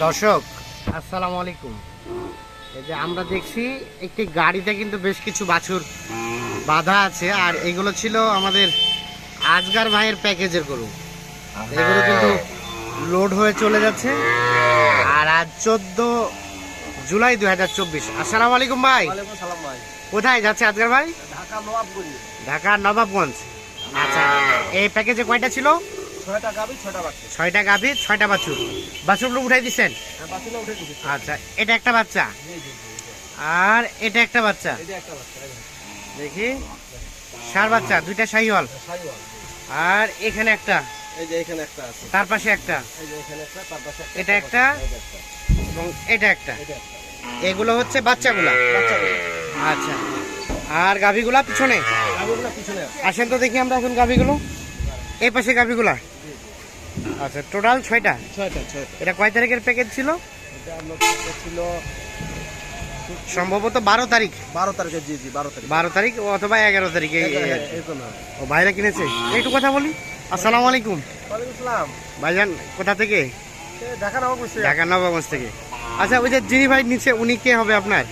দর্শক আসসালামু আলাইকুম। এই যে আমরা দেখছি একটি গাড়িতে কিন্তু বেশ কিছু বাছুর বাধা আছে আর এগুলো ছিল আমাদের আজগার ভাইয়ের প্যাকেজের গরু। এগুলো কিন্তু লোড হয়ে চলে যাচ্ছে। আর আজ চোদ্দ জুলাই দুই হাজার চব্বিশ। আসসালামু আলাইকুম ভাই। ভাই। কোথায় যাচ্ছে আজগার ভাই? ঢাকা নবাবগঞ্জ। আচ্ছা এই প্যাকেজে কয়টা ছিল? ছয়টা গাবি ছয়টা বাচ্চা ছয়টা গাভী ছয়টা বাছুর। বাছুরগুলো উঠাই দিচ্ছেন? হ্যাঁ আচ্ছা এটা একটা বাচ্চা? আর এটা একটা বাচ্চা? দেখি। সার বাচ্চা দুইটা শাহিওয়াল সাইওয়াল। আর এখানে একটা? তার পাশে একটা? এটা একটা? এবং এটা একটা? এগুলো হচ্ছে বাচ্চাগুলা? আচ্ছা। আর গাভিগুলা পিছনে? আসেন তো দেখি আমরা এখন গাভিগুলো। এই পাশে গাভিগুলা? আচ্ছা টোটাল ছয়টা? ছয়টা ছয়টা। এটা কয় তারিখের প্যাকেজ ছিল? এটা ছিল সম্ভবত বারো তারিখ। বারো তারিখে জি জি বারো তারিখ। বারো তারিখ অথবা এগারো তারিখে। ও ভাইরা কিনেছে? একটু কথা বলি। আসসালামু আলাইকুম। ভাইজান কোথা থেকে? ঢাকা নবাবগঞ্জ থেকে। ঢাকা নবাবগঞ্জ থেকে। আচ্ছা ওই যে যিনি ভাই নিচে উনি কে হবে আপনার?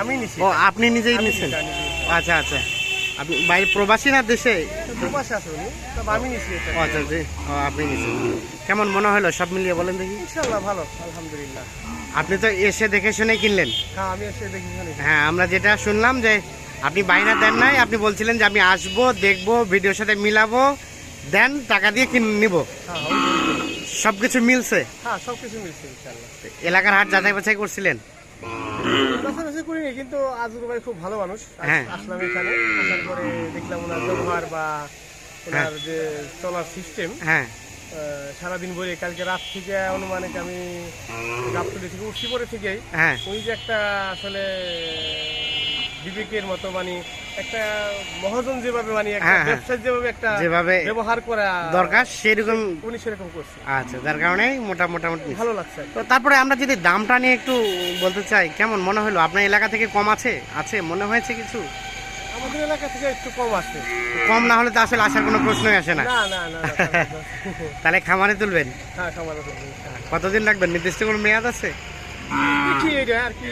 আমি নিছি। ও আপনি নিজেই নিচ্ছেন। আচ্ছা আচ্ছা। আপনি বাইরে প্রবাসী না দেশে? দুপাশে আছে উনি। তবে আমি নিছি এটা। আচ্ছা ও, আপনি নিচ্ছেন কেমন মনে হলো? সব মিলিয়ে বলেন দেখি। ইনশাআল্লাহ ভালো আলহামদুলিল্লাহ। আপনি তো এসে দেখে শুনে কিনলেন। হ্যাঁ আমি এসে দেখি এখানে। হ্যাঁ আমরা যেটা শুনলাম যে আপনি বাইরে দেন নাই আপনি বলছিলেন যে আমি আসব দেখব ভিডিওর সাথে মিলাবো দেন টাকা দিয়ে কিনে নিব। হ্যাঁ সব কিছু মিলছে? হ্যাঁ সব কিছু মিলছে ইনশাআল্লাহ এলাকার হাট যাচাই বাছাই করছিলেন? কাছাকাছি করিনি কিন্তু আজুর ভাই খুব ভালো মানুষ। হ্যাঁ। আসলাম এখানে আসার পরে দেখলাম ওনার ব্যবহার বা ওনার যে চলার সিস্টেম হ্যাঁ। সারাদিন বলে কালকে রাত থেকে অনুমানিক আমি গাবতলি থেকে উঠছি পরে থেকেই হ্যাঁ। ওই যে একটা আসলে বিবেকের মতো মানে একটা মহাজন যেভাবে মানে হ্যাঁ, হ্যাঁ। ব্যবসায় যেভাবে একটা যেভাবে ব্যবহার করা দরকার সেরকম উনি সেরকম করছে। আচ্ছা যার কারণে মোটা মোটামুটি ভালো লাগছে তো তারপরে আমরা যদি দামটা নিয়ে একটু বলতে চাই কেমন মনে হলো? আপনার এলাকা থেকে কম আছে? আছে? মনে হয়েছে কিছু? আমাদের এলাকা থেকে একটু কম আছে। কম না হলে তো আসলে আসার কোনো প্রশ্নই আসে না। না না। তাহলে খামারে তুলবেন? হ্যাঁ কতদিন রাখবেন? নির্দিষ্ট কোনো মেয়াদ আছে? কি এটা আর কি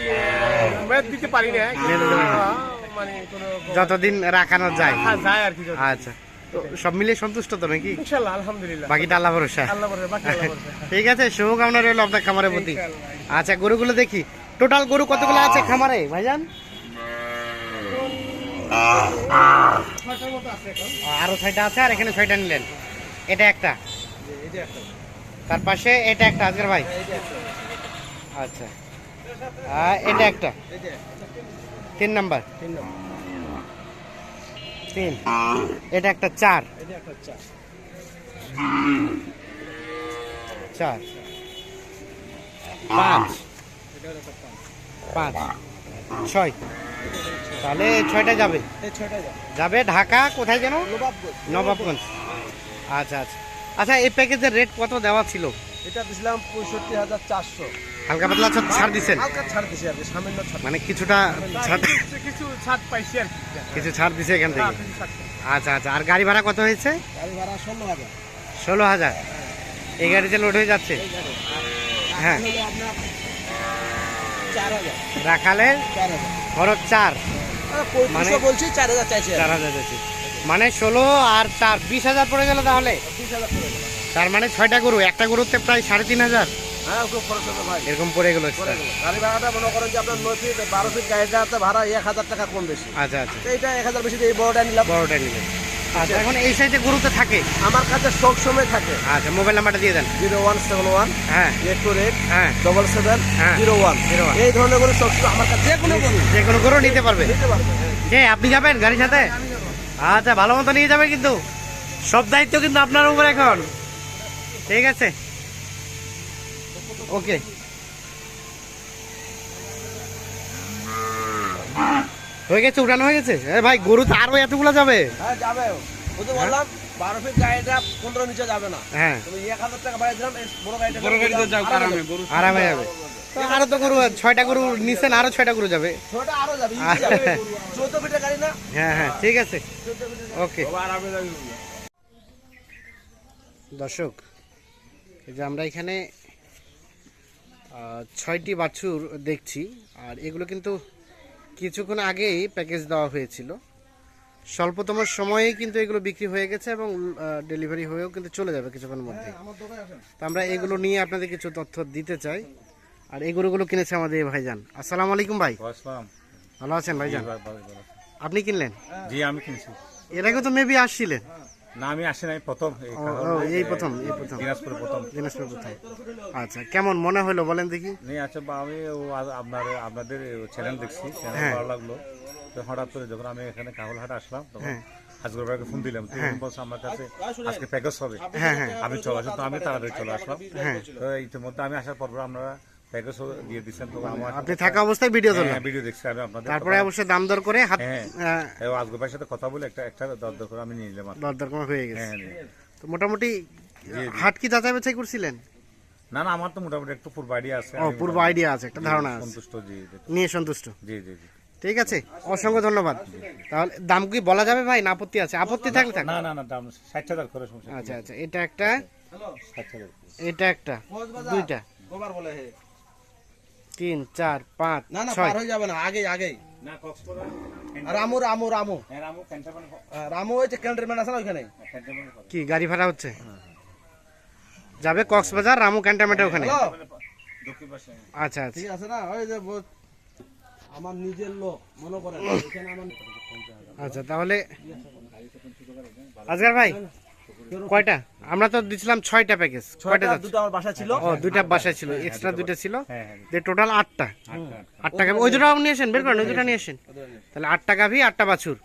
ম্যাথ দিতে পারি না কিন্তু, মেয়াদ দিতে পারি না। আহ, মানে কোনো যতদিন রাখানো যায়। হ্যাঁ, যায় আর কি আচ্ছা। তো সব মিলিয়ে সন্তুষ্ট তো নাকি? আলহামদুলিল্লাহ। বাকিটা আল্লাহ ভরসা। আল্লাহ বলে বাকি আল্লাহ ভরসা। ঠিক আছে শুভকামনা রইল আপনার খামারের প্রতি। আচ্ছা গরুগুলো দেখি। টোটাল গরু কতগুলো আছে খামারে ভাইজান? আরও ছয়টা আছে আর এখানে ছয়টা নিলেন। এটা একটা। তার পাশে এটা একটা আজকের ভাই। এই যে একটা। আচ্ছা। এটা একটা? তিন নাম্বার? তিন। এটা একটা চার। চার। পাঁচ। পাঁচ। ছয়। তাহলে ছয়টা যাবে। যাবে ঢাকা, কোথায় যেন? নবাবগঞ্জ। আচ্ছা আচ্ছা। আচ্ছা এই প্যাকেজের রেট কত দেওয়া ছিল? এটা দিছিলাম পঁয়ষট্টি হাজার চারশো। হালকা পাতলা ছাড় দিচ্ছেন হালকা ছাড় দিছি আর কি সামান্য ছাড় মানে কিছুটা ছাড় কিছু- ছাড় পাইছি আর কি। কিছু ছাড় দিছে এখান হ্যাঁ, থেকে। আচ্ছা আচ্ছা। আর গাড়ি ভাড়া কত হয়েছে? গাড়ি ভাড়া ষোলো হাজার। ষোলো হাজার? এই গাড়িতে লোড হয়ে যাচ্ছে? হ্যাঁ। হাজার। খরচ চার। মানে- বলছি চার হাজার চাইছে চার হাজার যাচ্ছে মানে ষোলো আর চার বিশ হাজার পড়ে গেল তাহলে? বিশ হাজার করে দিলাম। তার মানে ছয়টা গরু একটা গরুতে প্রায় সাড়ে তিন হাজার। হ্যাঁ ওকে খরচ হবে ভাই এরকম পড়ে গেল গাড়ি ভাড়াটা মনে করেন যে আপনার নয় ফিট বারো ফিট গাড়িটা ভাড়া এক হাজার টাকা কম বেশি। আচ্ছা আচ্ছা। এইটা এক হাজার বেশি দিয়ে এই বড়টা নিলাম। বড়টা নিলেন। আচ্ছা এখন এই গরুতে থাকে? আমার কাছে সব সময় থাকে। আচ্ছা মোবাইল নাম্বারটা দিয়ে দেন। জিরো ওয়ান সেভেন ওয়ান হ্যাঁ। এইট টু এইট হ্যাঁ। ডবল সেভেন হ্যাঁ। Zero one. 01 এই ধরনের করে সব সময় আমার কাছে যে কোনো গরু। যে কোনো গরু নিতে পারবে। নিতে পারবে। আপনি যাবেন গাড়ির সাথে? আচ্ছা ভালো মতো নিয়ে যাবেন কিন্তু। সব দায়িত্ব কিন্তু আপনার উপর এখন। ঠিক আছে? ওকে হয়ে গেছে উঠানো হয়ে গেছে? এ ভাই গরু তো আরও এতগুলো যাবে। হ্যাঁ যাবে। ওই তো বললাম বারো ফিট গাড়িটা পনেরো নিচে যাবে না। হ্যাঁ। তুমি এক হাজার টাকা বাড়াই দিলাম বড় গাড়িটা বড় গাড়িতে যাও আরামে গরু আরামে যাবে। আরও তো গরু ছয়টা গরু নিচ্ছেন আরও ছয়টা গরু যাবে। ছোটটা আরও যাবে চোদ্দ ফিটের গাড়ি না? হ্যাঁ হ্যাঁ ঠিক আছে। ওকে আরামে যাবি। দর্শক এই যে আমরা এখানে ছয়টি বাছুর দেখছি আর এগুলো কিন্তু কিছুক্ষণ আগেই প্যাকেজ দেওয়া হয়েছিল। স্বল্পতম সময়েই কিন্তু এগুলো বিক্রি হয়ে গেছে এবং ডেলিভারি হয়েও কিন্তু চলে যাবে কিছুক্ষণের মধ্যে। তো আমরা এগুলো নিয়ে আপনাদের কিছু তথ্য দিতে চাই। আর এই গরুগুলো কিনেছে আমাদের এই ভাইজান। আসসালামু আলাইকুম ভাই। আসসালাম ভালো আছেন ভাইজান? ভালো, ভালো, ভালো। আপনি কিনলেন? জি আমি কিনছি। এর আগে তো মেবি আসছিলেন। না আমি আসি নাই প্রথম। এই প্রথম এই প্রথম। দিনাজপুরে প্রথম। দিনাজপুর প্রথম। আচ্ছা কেমন মনে হলো বলেন দেখি? বা আমি আপনার আপনাদের চ্যানেল দেখছি হ্যাঁ। ভালো লাগল। তো হঠাৎ করে যখন আমি এখানে আসলাম তখন হ্যাঁ। ভাইকে ফোন দিলাম তো উনি বলছে আমার কাছে আজকে প্যাকেজ হবে। হ্যাঁ হ্যাঁ। আমি চলে আসলাম তো আমি তাড়াতাড়ি চলে আসলাম। হ্যাঁ। তো ইতিমধ্যে আমি আসার পর পর আপনারা প্যাকেজ দিয়ে দিচ্ছেন তো আমার আপনি থাকা অবস্থায় ভিডিও হ্যাঁ, ভিডিও দেখছি আমি আপনাদের তারপরে অবশ্যই দাম দর করে হাত হ্যাঁ। ভাইয়ের সাথে কথা বলে একটা একটা দর দর করে আমি নিয়ে নিলাম দর দর হয়ে গেছে। হ্যাঁ তো মোটামুটি হাট কি যাচাই বাছাই করছিলেন? না না আমার তো মোটামুটি একটু পূর্ব আইডিয়া আছে ও পূর্ব আইডিয়া আছে একটা ধারণা আছে। সন্তুষ্ট জি নিয়ে সন্তুষ্ট। জি জি জি। ঠিক আছে অসংখ্য ধন্যবাদ। তাহলে দাম কি বলা যাবে ভাই না আপত্তি আছে? আপত্তি থাকলে থাক। না না না দাম ষাট হাজার করে সমস্যা আচ্ছা আচ্ছা এটা একটা এটা একটা দুইটা। গোবার বলে হে। তিন চার পাঁচ না না পার হয়ে যাবে না আগে আগে রামু রামু রামু। হ্যাঁ রামু ক্যান্টারম্যান ওই যে ক্যান্টনমেন্ট আছে না ওইখানে কি গাড়ি ভাড়া হচ্ছে? যাবে কক্সবাজার রামু ক্যান্টনমেন্টের ওখানে? আচ্ছা আচ্ছা। ঠিক আছে না ওই যে আমার নিজের লোক মনে করেন আচ্ছা তাহলে আজগার ভাই কয়টা? আমরা তো দিছিলাম ছয়টা প্যাকেজ কয়টা দুটো আমার বাসা ছিল। ও দুইটা বাসায় ছিল। এক্সট্রা দুইটা ছিল? হ্যাঁ হ্যাঁ যে টোটাল আটটা। আটটা গাভি। ওই দুটাও নিয়ে আসেন বের করেন ওই দুটা নিয়ে আসেন। তাহলে আটটা গাভি আটটা বাছুর।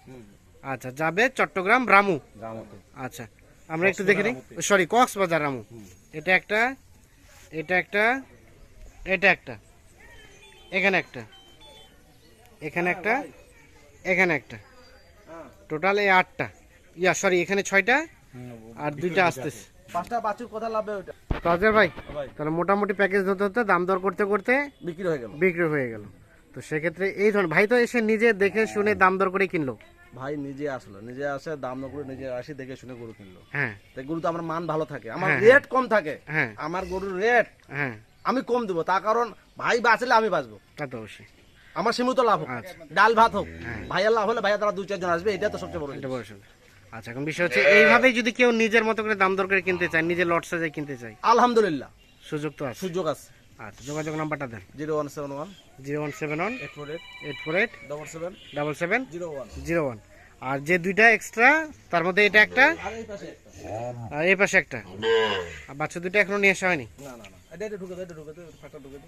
আচ্ছা যাবে চট্টগ্রাম রামু। আচ্ছা আমরা একটু দেখে নিই। সরি কক্সবাজার রামু। এটা একটা এটা একটা এটা একটা এখানে একটা এখানে একটা এখানে একটা। টোটাল এই আটটা। ইয়া সরি এখানে ছয়টা আর দুইটা আসতেছে। পাঁচটা বাছুর কথা লাভবে ওইটা। তো আজহার ভাই। তাহলে মোটামুটি প্যাকেজ ধরতে হতে দাম দর করতে করতে বিক্রি হয়ে গেল। বিক্রি হয়ে গেল। তো সেক্ষেত্রে এই ধরনের ভাই তো এসে নিজে দেখে শুনে দাম দর করে কিনলো? ভাই নিজে আসলো নিজে আসে দাম না করে নিজে আসি দেখে শুনে গরু কিনলো। হ্যাঁ। তাই গরু তো আমার মান ভালো থাকে আমার হ্যাঁ, রেট কম থাকে। হ্যাঁ। আমার গরুর রেট হ্যাঁ। আমি কম দেবো তার কারণ ভাই বাঁচলে আমি বাঁচবো। তা তো অবশ্যই। আমার সীমিত লাভ হোক আচ্ছা। ডাল ভাত হোক। ভাইয়ের লাভ হলে ভাইয়া তারা দুই চারজন আসবে এটা তো সবচেয়ে বড় এটা বড়। আচ্ছা এখন বিষয় হচ্ছে এইভাবেই যদি কেউ নিজের মতো করে দাম দর করে কিনতে চায় নিজের লট সাজে কিনতে চায়। আলহামদুলিল্লাহ। সুযোগ তো আছে। সুযোগ আছে। আচ্ছা যোগাযোগ নাম্বারটা দেন। Zero one seven one. Zero one seven one. Eight four eight. Eight four eight. Double seven. Double seven. Zero one. Zero one. আর যে দুইটা এক্সট্রা তার মধ্যে এটা একটা? আর এই পাশে একটা। আর বাচ্চা দুটো এখনও নিয়ে আসা হয়নি? না না না। এটা এটা ঢুকে এটা ঢুকে ফাটা ঢুকে